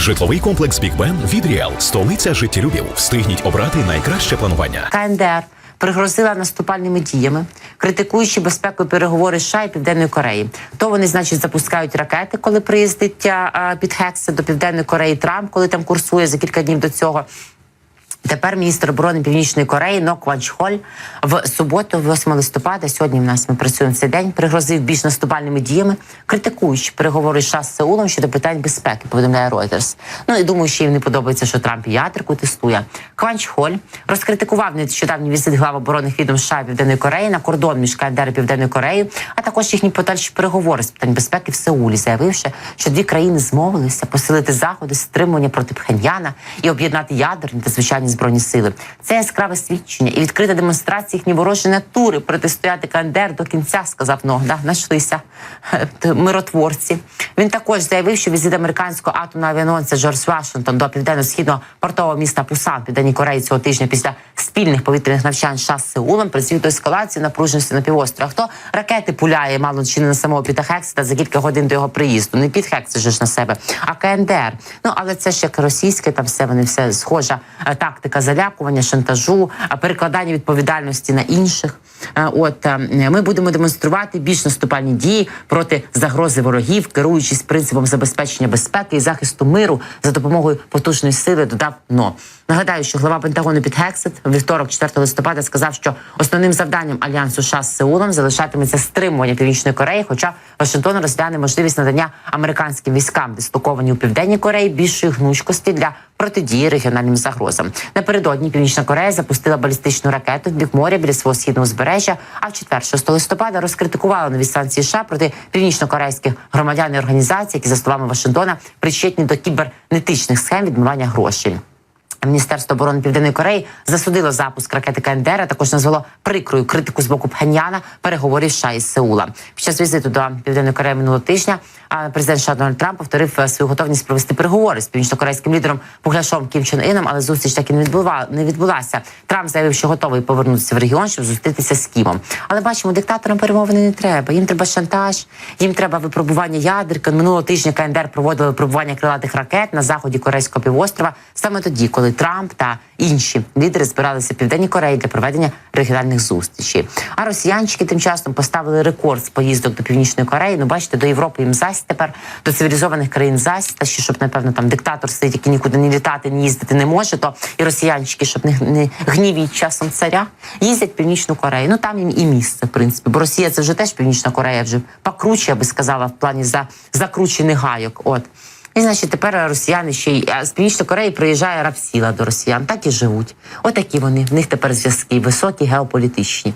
Житловий комплекс Big Ben від Ріал. Столиця життєлюбів. Встигніть обрати найкраще планування. КНДР пригрозила наступальними діями, критикуючи безпеку переговори США і Південної Кореї. То вони, значить, запускають ракети, коли приїздить а, під Хекса до Південної Кореї Трамп, коли там курсує за кілька днів до цього. Тепер міністр оборони Північної Кореї Нок Ван Чхоль в суботу, 8 листопада, сьогодні в нас ми працюємо цей день, пригрозив більш наступальними діями, критикуючи переговори США з Сеулом щодо питань безпеки, повідомляє Reuters. Ну і думаю, що їм не подобається, що Трамп ядерку тестує. Кван Чхоль розкритикував нещодавній візит глав оборонних відомств США Південної Кореї на кордон між КНДР і Південною Кореєю, а також їхні подальші переговори з питань безпеки в Сеулі, заявивши, що дві країни змовилися посилити заходи стримування проти Пхеньяна і об'єднати ядерні та звичайні збройні сили. Це яскраве свідчення і відкрита демонстрація їхньої ворожої натури протистояти КНДР до кінця, сказав Ногда. Знайшлися миротворці. Він також заявив, що візит американського атомного авіаносця Джордж Вашингтон до південно-східного портового міста Пусан Південній Кореї цього тижня після спільних повітряних навчань США з Сеулом призвів до ескалації напруженості на півострові. Хто ракети пуляє, мало чи не на самого Піта Хексета за кілька годин до його приїзду? Не Піт Хексет ж на себе, а КНДР. Ну але це ж як російське, там все вони все схожа е, тактика залякування, шантажу, а перекладання відповідальності на інших. Е, От е, ми будемо демонструвати більш наступальні дії проти загрози ворогів, керуючись принципом забезпечення безпеки і захисту миру за допомогою потужної сили. Додав НО. Нагадаю, що глава Пентагону Піт Хексет вівторок, 4 листопада, сказав, що основним завданням альянсу США з Сеулом залишатиметься стримування Північної Кореї, хоча Вашингтон розгляне можливість надання американським військам, дислоковані у південній Кореї, більшої гнучкості для протидії регіональним загрозам. Напередодні Північна Корея запустила балістичну ракету в бік моря біля свого східного узбережжя. А в четвер, 6 листопада, розкритикувала нові санкції США проти північно-корейських громадян і організацій, які за словами Вашингтона причетні до кібернетичних схем відмивання грошей. Міністерство оборони Південної Кореї засудило запуск ракети КНДР, а також назвало прикрою критику з боку Пхеньяна переговорів США із Сеула. Під час візиту до Південної Кореї минулого тижня президент США Дональд Трамп повторив е, свою готовність провести переговори з північно-корейським лідером Пугляшом Кім Чен Іном, але зустріч так і не відбула не відбулася. Трамп заявив, що готовий повернутися в регіон, щоб зустрітися з Кімом. Але бачимо, диктаторам перемовини не треба. Їм треба шантаж, їм треба випробування ядерки. Минулого тижня КНДР проводили випробування крилатих ракет на заході Корейського півострова. Саме тоді, коли Трамп та інші лідери збиралися в південній Кореї для проведення регіональних зустрічей. А росіянчики тим часом поставили рекорд з поїздок до північної Кореї. Ну бачите, до Європи їм зась тепер до цивілізованих країн зась, та ще щоб напевно там диктатор сидить, який нікуди не літати, ні їздити не може. То і росіянчики, щоб не, не гнівіть часом царя, їздять в північну Корею. Ну там їм і місце, в принципі. Бо Росія це вже теж північна Корея, вже покруче, я би сказала, в плані за закручених гайок. От. І значить, тепер росіяни ще й з північної Кореї приїжджає рабсіла до росіян. Так і живуть. Отакі вони. В них тепер зв'язки високі, геополітичні.